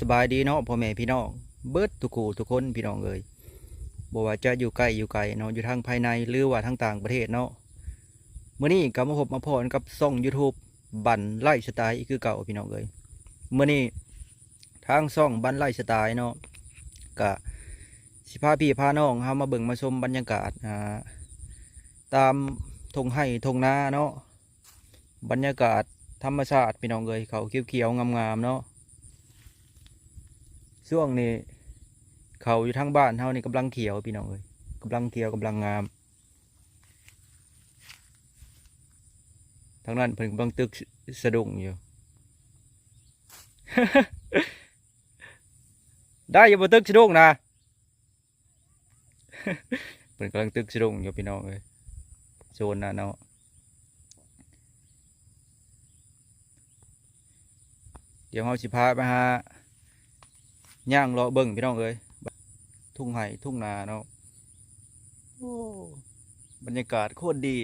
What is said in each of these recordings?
สบายดีเนาะพ่อแม่พี่น้องเบิดทุกคู่ทุกคนพี่น้องเอ้ยบ่ว่าจะอยู่ใกล้อยู่ไกลเนาะอยู่ทางภายในหรือว่าทางต่างประเทศเนาะเมื้อนี้ก็มาพบมาพรกับช่อง YouTube บันไล่สไตล์อีกคือเก่าพี่น้องเอ้ยมื้อนี้ทางช่องบันไล่สไตล์เนาะก็สิพาพี่พาน้องเฮามาเบิ่งมาชมบรรยากาศอ่าตามทงไห้ทงนาเนาะบรรยากาศธรรมชาติพี่น้องเอ้ยเขาเขียวๆงามๆเนาะ ช่วงนี้เขาอยู่ทางบ้านเฮานี่กำลังเขียวพี่น้องเอ้ยกำลังเขียวกำลังงามทางนั้นเพิ่นกำลังตึกสะดุ้งอยู่ ได้อย่าบ่ตึกสะดุ้งนะ เพิ่นกำลังตึกสะดุ้งอยู่พี่น้องเอ้ยโซนน่ะเนาะเดี๋ยวเฮาสิพาไปหา ย่างรอเบิ่งพี่น้องเอ้ยทุ่งไห่ทุ่งนาเนาะโอ้บรรยากาศโคตรดี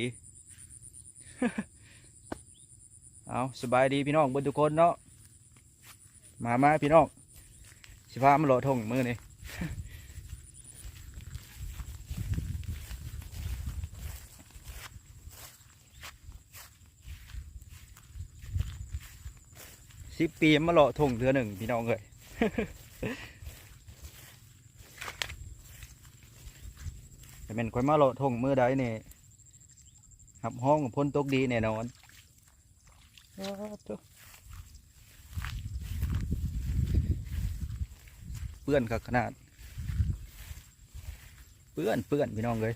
เอาสบายดีพี่น้องเบนทุกคนเนาะมามาพี่น้องสิพามาเลาะทงมือนี่สิบปีมาเลาะทงเทือหนึ่งพี่น้องเอ้ย แต่เป็นคนมาโลดทงมือไดนี่หับห้องพ้นตกดีแน่นอนเปื้อนคักขนาด เปื้อนเปื้อนพี่น้องเลย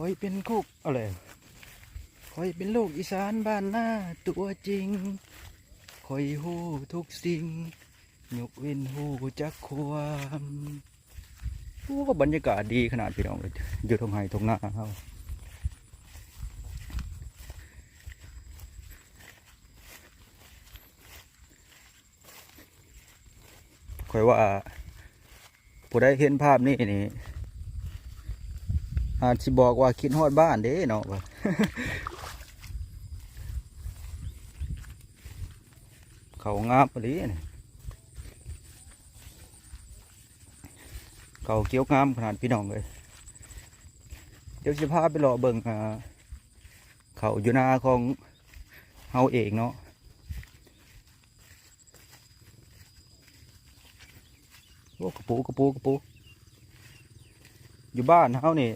คอยเป็นคุกอะไรคอยเป็นลูกอีสานบ้านหน้าตัวจริงคอยหูทุกสิ่งยกเว้นหูจักความโอ้บรรยากาศดีขนาดพี่น้องเลยอยู่ตรงไห้ตรงหน้าเขาคอยว่าผู้ได้เห็นภาพนี้นี่ อาจสิบอกว่าคิดฮอดบ้านเด้เนาะว่าเขางามปลีนี่เขาเกี้ยวงามขนาดพี่น้องเลยเดี๋ยวสิพาไปรอเบิ่งเขาอยู่นาของเฮาเองเนาะโอ้กระปูกระปูกระปูอยู่บ้านเฮานี่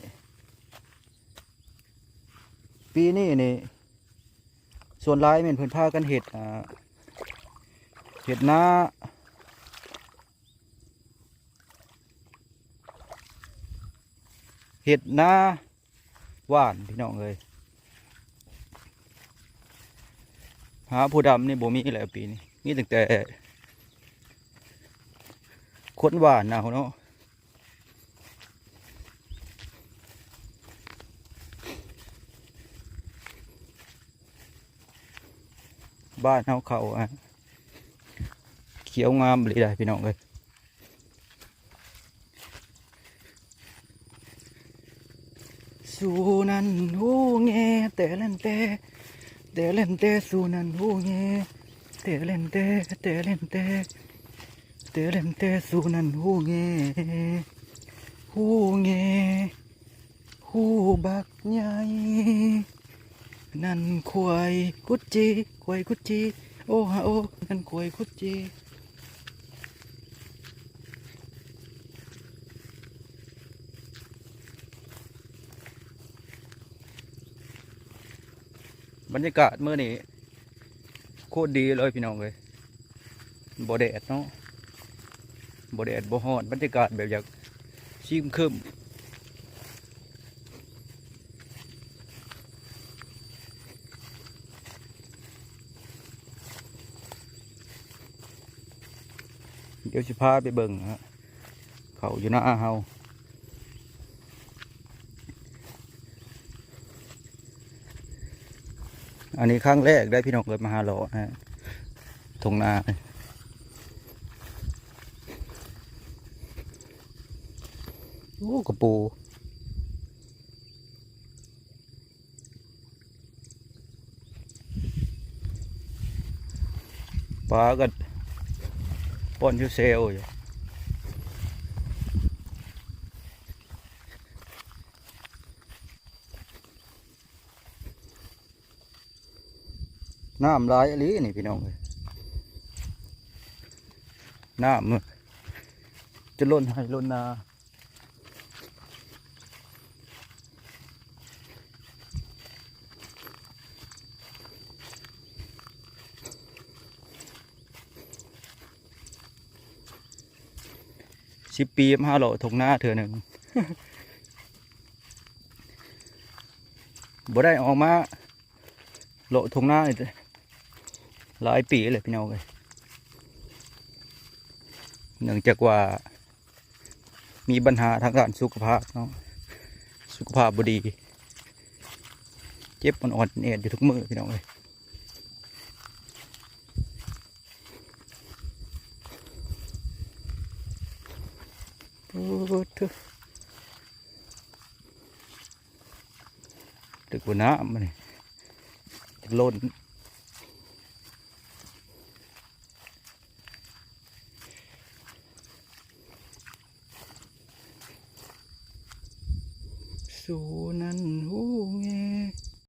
ปีนี้นี่ส่วนร้ายแม่นเพิ่นพากันเห็ดเห็ดนาเห็ดนาหวานพี่น้องเลยหาผู้ดำนี่บ่มีแล้วปีนี้มีตั้งแต่คนหวานเอาเนาะ บ้านเฮาเขาอะเขียวงามเลยได้พี่น้องเลยสู้นันหูเงแต่เล่นแต่แต่เล่นแต่สู้นันหูเงแต่เล่นแต่แต่เล่นแต่แต่เล่นแต่สู้นันหูเงหูเงหูบักใหญ่ นั่นควายกุจีควายกุจีโอ้ฮะโอ้นั่นควายกุจีบรรยากาศเมื่อนี้โคตรดีเลยพี่น้องเลยบ่แดดเนาะบ่แดดบ่ฮ้อนบรรยากาศแบบอยากชิมคึม เดี๋ยวสิพาไปเบิ่งฮะเขาอยู่หน้าเฮาอันนี้ครั้งแรกได้พี่น้องเกิดมาหาหล่อฮะทงนาโอ้กระปูปลาก็ ป้อนยูเซลอยู่น้ำลายอะไรนี่พี่น้องเลยน้ำมันจะล้นให้ล้นนา สิบปีมาหาโลทงหน้าเธอหนึ่งบ่ได้ออกมาโลทงหน้าหลายปีเลยพี่น้องเลยเนื่องจากว่า มีปัญหาทางด้านสุขภาพเนาะสุขภาพบดี เจ็บมันอ่อนๆเอ็ดอยู่ทุกมือพี่น้องเลย ทุตึกบนน้ำมันนี่ล้น